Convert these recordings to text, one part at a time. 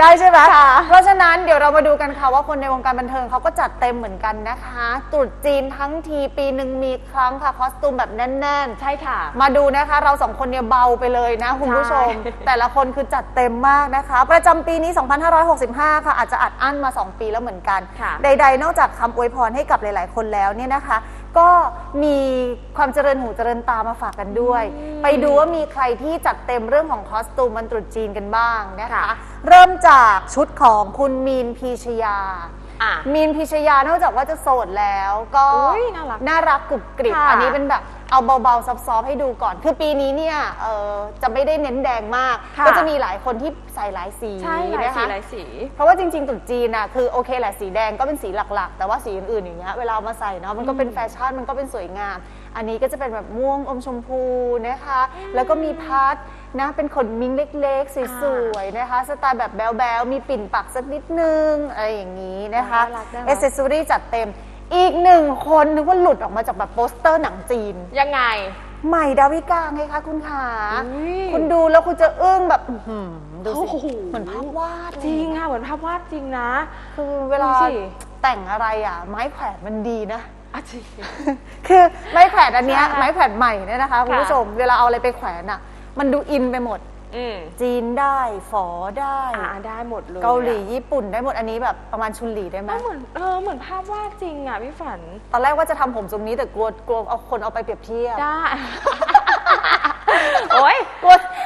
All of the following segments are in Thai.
ได้ใช่ไหมค่ะ เพราะฉะนั้นเดี๋ยวเรามาดูกันค่ะว่าคนในวงการบันเทิงเขาก็จัดเต็มเหมือนกันนะคะตรุษจีนทั้งทีปีหนึ่งมีครั้งค่ะคอสตูมแบบแน่น ๆ ใช่ค่ะ มาดูนะคะ เราสองคนเนี่ยเบาไปเลยนะคุณผู้ชม ใช่ แต่ละคนคือจัดเต็มมากนะคะ ประจำปีนี้ 2565 ค่ะ อาจจะอัดอั้นมา 2 ปีแล้วเหมือนกัน ค่ะ ใด ๆ นอกจากคำอวยพรให้กับหลาย ๆ คนแล้วเนี่ยนะคะ ก็ มีความเจริญหูเจริญตามาฝากกันด้วย ไปดูว่ามีใครที่จัดเต็มเรื่องของคอสตูมวันตรุษจีนกันบ้างนะคะค่ะเริ่มจากชุดของคุณมีนพีชยาอะมีนพิชยานอกจากว่าจะโสดแล้ว ก็อุ๊ยน่ารักน่ารักกรุบกริบค่ะอันนี้เป็นแบบ เอาเบาๆซอฟๆให้ดูก่อน คือปีนี้เนี่ยเอ่อจะไม่ได้เน้นแดงมาก ค่ะ ก็จะมีหลายคนที่ใส่หลายสีใช่หลายนะสีคะ หลายสี เพราะว่าจริงๆตรุษจีนน่ะคือโอเคแหละสีแดงก็เป็นสีหลักๆ แต่ว่าสีอื่นๆอย่างเงี้ยเวลาเอามาใส่เนาะมันก็เป็นแฟชั่นมันก็เป็นสวยงาม อันนี้ก็จะเป็นแบบม่วงอมชมพูนะคะ แล้วก็มีพัดนะเป็นขนมิงเล็กๆสวยๆนะคะสไตล์แบบแบ๊วๆมีปิ่นปักสักนิดนึงอะไรอย่างนี้นะคะน่ารักน่ารัก เอเซสซอรี่จัดเต็ม อีกหนึ่งคนนึกว่าหลุดออกมาจากแบบโปสเตอร์หนังจีน ยังไง ใหม่ดาวิกาไงคะคุณขาอุ๊ย คุณดูแล้วคุณจะอึ้งแบบอื้อหือดูสิโอ้โหเหมือนภาพวาดจริงค่ะเหมือนภาพวาดจริงนะ คือเวลาดูสิ แต่งอะไรอะ ไม้แขวนมันดีนะอะจริง คือไม้แขวนอันเนี้ยใช่ไม้แขวนใหม่เนี่ยนะคะคุณผู้ชมเวลาเอาอะไรไปแขวนอะ มันดูอินไปหมด อืมจีนได้ฝอได้ อ่าได้หมดเลยเกาหลีญี่ปุ่นได้หมดอันนี้แบบประมาณชุนหลีได้ไหมก็เหมือนเออเหมือนภาพวาดจริงอะพี่ฝันตอนแรกว่าจะทำผมทรงนี้แต่กลัวกลัวเอาคนเอาไปเปรียบเทียบ ได้โอ้ยกลัว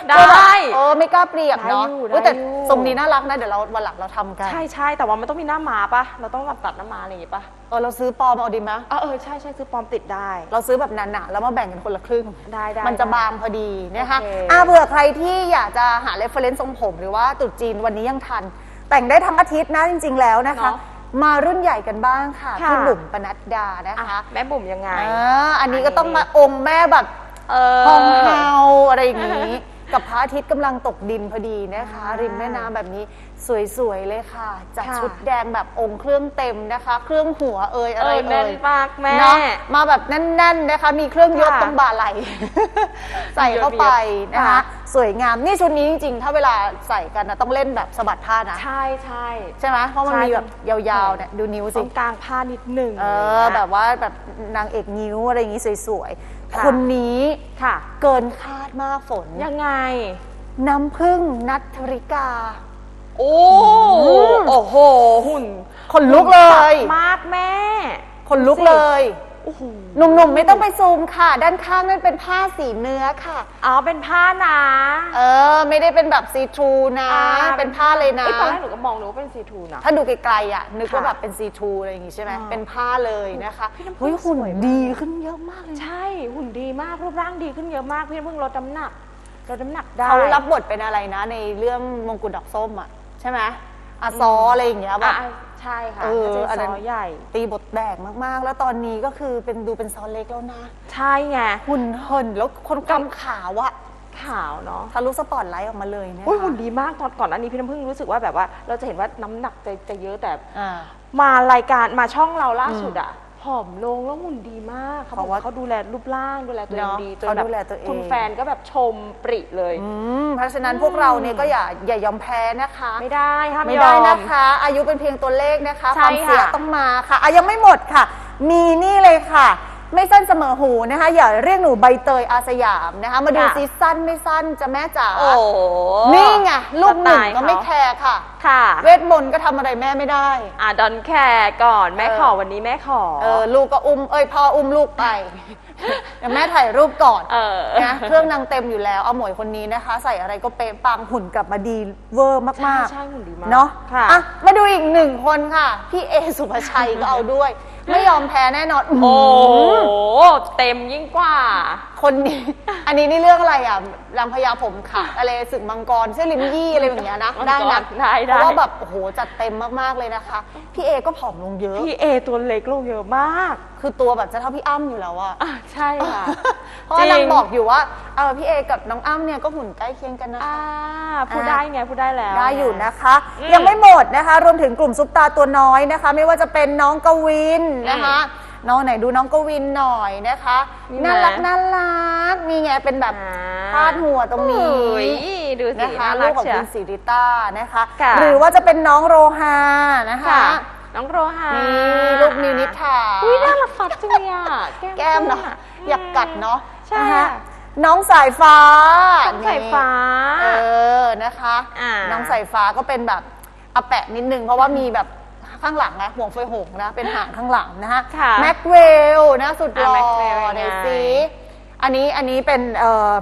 ได้กลัวแบบเออไม่กล้าเปรียบเนาะได้อยู่เว้ยแต่ได้อยู่ทรงนี้น่ารักนะเดี๋ยวเราวันหลังเราทำกันใช่ใช่แต่ว่ามันต้องมีหน้าม้าปะเราต้องแบบตัดหน้าม้าอะไรอย่างงี้ปะเออเราซื้อปลอมเอาดีไหมเออเออใช่ใช่ซื้อปลอมติดได้ เราซื้อแบบหนาๆแล้วมาแบ่งกันคนละครึ่ง ได้ได้มันจะได้บางพอดีนะคะโอเค อ่าเผื่อใครที่อยากจะหาเรฟเฟรนซ์ทรงผมหรือว่าตรุษจีนวันนี้ยังทัน แต่งได้ทั้งอาทิตย์นะจริง ๆ แล้วนะคะ เนอะมารุ่นใหญ่กันบ้างค่ะค่ะ พี่บุ๋มปนัดดานะอะคะแม่บุ๋มยังไงอ่าอันนี้ก็ต้องมาองค์แม่แบบเออ ฮองเฮาอะไรอย่างนี้ กับพระอาทิตย์กำลังตกดินพอดีนะคะอ่าริมแม่น้ำแบบนี้สวยๆเลยค่ะ จัดค่ะชุดแดงแบบองค์เครื่องเต็มนะคะ เครื่องหัวเอ่ยอะไรเออเอ่แน่นยมากแม่เนาะมาแบบแน่น ๆนะคะ มีเครื่องยศค่ะตรงบ่าไหล ใส่เข้าไปนะคะ ค่ะ สวยงามนี่ชุดนี้จริงๆ ถ้าเวลาใส่กันนะต้องเล่นแบบสะบัดผ้านะ ใช่ใช่ ใช่ไหมเพราะมันใช่ มีแบบยาวๆเนี่ยดูนิ้วตสิ รงกลางผ้านิดหนึ่งเออ แบบว่าแบบนางเอกนิ้วอะไรอย่างงี้สวยๆ ค่ะคนนี้ค่ะ เกินคาดมากฝนยังไง น้ำพึ่งนัทธริกา โอ้อืม โอ้โห หุ่นขนลุกเลย มากแม่ คนลุกเลย โอ้โหหนุ่มๆไม่ต้องไปซูมค่ะ ด้านข้างนั่นเป็นผ้าสีเนื้อค่ะ อ๋อเป็นผ้านะเออ ไม่ได้เป็นแบบซีทรูนะ อ่าเป็นผ้าเลยนะ อ้ตอนแรกหนูก็มองหนูว่าเป็นสีทูนะ ถ้าดูไกลๆอะนึกว่าค่ะแบบเป็นซีทรูอะไรอย่างงี้ใช่ไหมอ่า เป็นผ้าเลยนะคะพี่น้ำพึ่งเฮ้ยหุ่นสวยมาก ดีขึ้นเยอะมากเลยใช่หุ่นดีมากรูปร่างดีขึ้นเยอะมากพี่น้ำพึ่งลดน้ำหนักลดน้ำหนักได้ เขารับบทเป็นอะไรนะ ในเรื่องมงกุฎดอกส้มอะใช่ไหมอาซออะไรอย่างเงี้ยแบบอะ ใช่ค่ะเออจะอันเป็นนั้นซอใหญ่ ตีบทแดกมากๆ แล้วตอนนี้ก็คือเป็นดูเป็นซอเล็กแล้วนะ ใช่ไง หุ่นเหินแล้วคนกำขาวอะขาวเนาะทะลุสปอตไลท์ออกมาเลยนะคะอุ้ยหุ่นดีมากตอนก่อนอันนี้พี่น้ำพึ่งรู้สึกว่าแบบว่า เราจะเห็นว่าน้ำหนักจะจะเยอะแต่ อ่า มารายการมาช่องเราล่าสุดอะ ผอมลงแล้วหุ่นดีมากเขาเพบอกราะว่าว่าเขาดูแลรูปร่างดูแลตัวเองเนอะดีจนเขาแบบดูแลตัวเอง คุณแฟนก็แบบชมปริเลย อืมเพราะฉะนั้นพวกเราเนี่ยก็อย่าอย่ายอมแพ้นะคะ ไม่ได้ห้ามไม่ยได้อมนะคะ อายุเป็นเพียงตัวเลขนะคะใช่ความเสียค่ะ ต้องมาค่ะอะ ยังไม่หมดค่ะ มีนี่เลยค่ะ ไม่สั้นเสมอหูนะคะ อย่าเรียกหนูใบเตยอาสยามนะคะ มาดูค่ะซีสั้นไม่สั้นจะแม่จ๋าโอ้นี่ไงลูกหนึ่งสตล์ก็ไม่เขาแคร์ค่ะ ค่ะ เวทมนต์ก็ทำอะไรแม่ไม่ได้ อะดอนแคร์ก่อนแม่เออขอวันนี้แม่ขอ เออลูกก็อุ้มเอ้ยพ่ออุ้มลูกไป เดี๋ยวแม่ถ่ายรูปก่อนเออ นะเครื่องนางเต็มอยู่แล้วเอาหมวยคนนี้นะคะ ใส่อะไรก็เป๊ะปังหุ่นกลับมาดีเวอร์มากใช่ๆใช่หุ่นดีมากเนาะค่ะ อะ มาดูอีกหนึ่งคนค่ะ พี่เอสุภาชัยก็เอาด้วย ไม่ยอมแพ้แน่นอนโอ้หือโห เต็มยิ่งกว่า คนนี้ อันนี้นี่เรื่องอะไรอะรางพญาผมขาดอะไรศึกมังกรเสื้อลิมยี่อะไรอย่างเงี้ยนะมังกรได้นะได้ได้ เพราะว่าแบบโอ้โหจัดเต็มมากๆเลยนะคะ พี่เอก็ผอมลงเยอะ พี่เอตัวเล็กลงเยอะมาก คือตัวแบบจะเท่าพี่อ้ำอยู่แล้วอะอะใช่ค่ะเพราะว่าจรินางงบอกอยู่ว่าเออพี่เอกับน้องอ้ำเนี่ยก็หุ่นใกล้เคียงกันนะคะอ่าพูดได้ไงพูดได้แล้ว ได้อยู่นะคะอืมยังไม่หมดนะคะ รวมถึงกลุ่มซุปตาตัวน้อยนะคะ ไม่ว่าจะเป็นน้องกวินนะคะ น้องไหนดูน้องกวินหน่อยนะคะมีไหมน่ารักน่ารักมีไงเป็นแบบอ่าพาดหัวตรงนี้โอ้ยดูสินะคะน่าลูรักกของเชียวคุณสิริต้านะคะ ค่ะ หรือว่าจะเป็นน้องโรฮานะคะ ค่ะ น้องโรฮานี่นี่ลูกมิวนิษฐาอุ้ยน่ารักฟัดจังเลยอะแก้มเนาะขึ้อยากกัดเนาะใช่นะคะน้องสายฟ้าน้องสายฟ้าเออนะคะ อ่าน้องสายฟ้าก็เป็นแบบอาแปะนิดนึง เพราะว่ามีแบบ ข้างหลังนะห่วงเฟยหงนะ เป็นหางข้างหลังนะคะค่ะแม็กเวลนะสุดหล่ออะ Maxwell หน่อยยังไงสิอันนี้อันนี้เป็นเอ่อ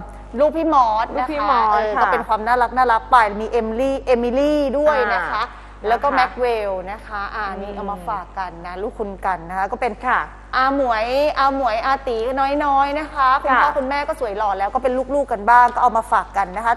ลูกพี่มอสลูกนะคะพี่มอสเออค่ะก็เป็นความน่ารักน่ารักไปมีเอมิลี่เอมิลี่ด้วยนะคะ อ่าแล้วก็นะคะแม็กเวลนะคะอ่านี่เอามาฝากกันนะ ลูกคุณกันนะคะก็เป็นค่ะ อาหมวยอาหมวยอาตีน้อยๆนะคะคุณพ่อค่ะ คุณแม่ก็สวยหล่อแล้วก็เป็นลูกๆกันบ้างก็เอามาฝากกันนะคะ